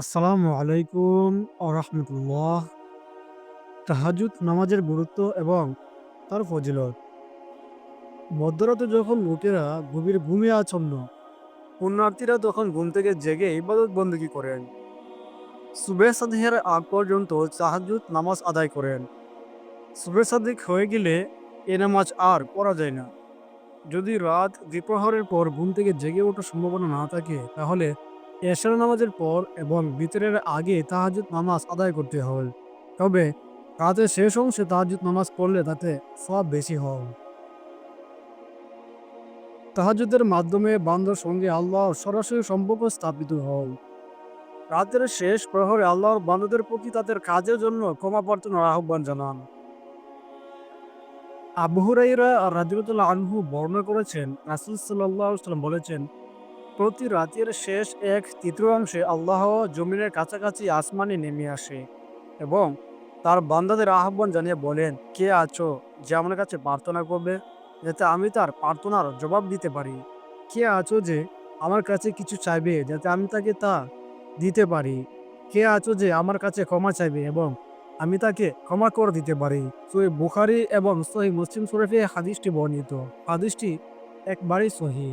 আসসালামু আলাইকুম ও রহমতুল্লাহ। তাহাজুদ নামাজের গুরুত্ব এবং তার ফজিলত। মধ্যরাতে যখন লোকেরা গভীর ঘুমিয়ে আচ্ছন্ন, পুণ্যার্থীরা তখন ঘুম থেকে জেগে ইবাদত বন্দী করেন। সুবে সাদিহের আগ পর্যন্ত তাহাজুদ নামাজ আদায় করেন। সুবে সাদিক হয়ে গেলে এ নামাজ আর পড়া যায় না। যদি রাত দ্বিপ্রহরের পর ঘুম থেকে জেগে ওঠার সম্ভাবনা না থাকে, তাহলে এশার নামাজের পর এবং বিতরের আগে তাহাজুদ নামাজ আদায় করতে হবে তবে রাতের শেষ অংশে তাহাজুদ নামাজ পড়লে তাতে সব বেশি হয়। তাহাজুদের মাধ্যমে বান্দার সঙ্গে আল্লাহর সরাসরি সম্পর্ক স্থাপিত হয়। রাতের শেষ প্রহরে আল্লাহর বান্দাদের প্রতি তাদের কাজের জন্য ক্ষমা প্রার্থনার আহ্বান জানান। আবু হুরাইরা আর রাজিবুল্লাহ আনহু বর্ণনা করেছেন, রাসুল সাল্লাহ সাল্লাম বলেছেন প্রতি রাতের শেষ এক তৃতীয়াংশে আল্লাহ জমিনের কাছাকাছি আসমানে নেমে আসে এবং তার বান্দাদের আহ্বান জানিয়ে বলেন, কে আছো যে আমার কাছে প্রার্থনা করবে? যাতে আমি তার প্রার্থনার জবাব দিতে পারি। কে আছো যে আমার কাছে কিছু চাইবে? যাতে আমি তাকে তা দিতে পারি। কে আছো যে আমার কাছে ক্ষমা চাইবে এবং আমি তাকে ক্ষমা করে দিতে পারি? সহি বুখারি এবং সহি মুসলিম শরীফে হাদিসটি বর্ণিত। হাদিসটি একবারই সহি।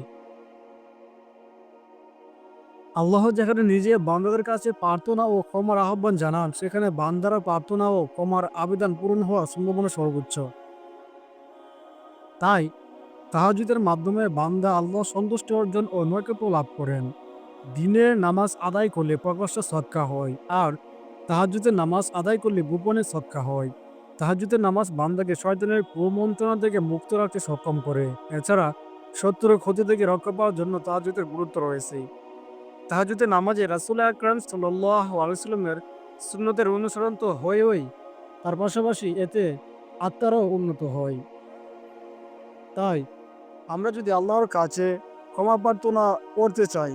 আল্লাহ যেখানে নিজে বান্দাদের কাছে প্রার্থনা ও ক্ষমার আহ্বান জানান, সেখানে বান্দারা প্রার্থনা ও ক্ষমার আবেদন পূরণ হওয়ার সম্ভাবনা সর্বোচ্চ। তাই, তাহাজুদের মাধ্যমে বান্দা আল্লাহ সন্তুষ্ট অর্জন ও নৈকট্য লাভ করেন। দিনের নামাজ আদায় করলে প্রকাশ্য সৎকা হয় আর তাহাজুদের নামাজ আদায় করলে গোপনে সৎকা হয়। তাহাজুদের নামাজ বান্দাকে শয়তানের কুমন্ত্রণা থেকে মুক্ত রাখতে সক্ষম করে। এছাড়া শত্রুর ক্ষতি থেকে রক্ষা পাওয়ার জন্য তাহাজুদের গুরুত্ব রয়েছে। তাহাজুদের নামাজে রাসুল আকরাম সাল্লাহ সুন্নতের অনুসরণ তো হয়ই, তার পাশাপাশি এতে আত্মারও উন্নত হয়। তাই আমরা যদি আল্লাহর কাছে ক্ষমা প্রার্থনা করতে চাই,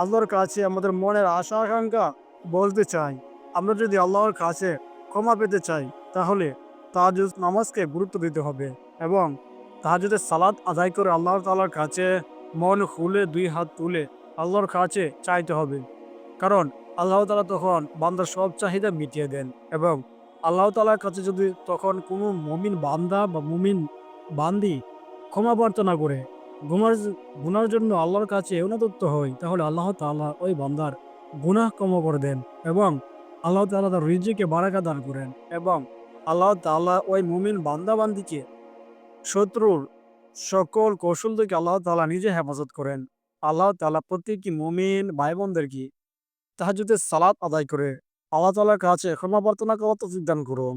আল্লাহর কাছে আমাদের মনের আশা আকাঙ্ক্ষা বলতে চাই, আমরা যদি আল্লাহর কাছে ক্ষমা পেতে চাই, তাহলে তাহাজুদ নামাজকে গুরুত্ব দিতে হবে এবং তাহাজুদের সালাদ আদায় করে আল্লাহ তালার কাছে মন খুলে দুই হাত তুলে আল্লাহর কাছে চাইতে হবে। কারণ আল্লাহ তালা তখন বান্দার সব চাহিদা মিটিয়ে দেন এবং আল্লাহ তালার কাছে যদি তখন কোনো মমিন বান্দা বা মুমিন বান্দি ক্ষমা প্রার্থনা করে, গুনার গুনার জন্য আল্লাহর কাছে উন্নতত্ব হয়, তাহলে আল্লাহ তাআলা ওই বান্দার গুনাহ ক্ষমা করে দেন এবং আল্লাহ তাআলা তার রিজিকে বারাকা দান করেন এবং আল্লাহ তাআলা ওই মুমিন বান্দা বান্দিকে শত্রুর সকল কৌশল থেকে আল্লাহ তাআলা নিজে হেফাজত করেন। আল্লাহ তালা প্রত্যেকটি মুমিন ভাই বোনদেরকে তাহাজুদের সালাত আদায় করে। আল্লাহ তালার কাছে ক্ষমা প্রার্থনা করার তো দান করুন।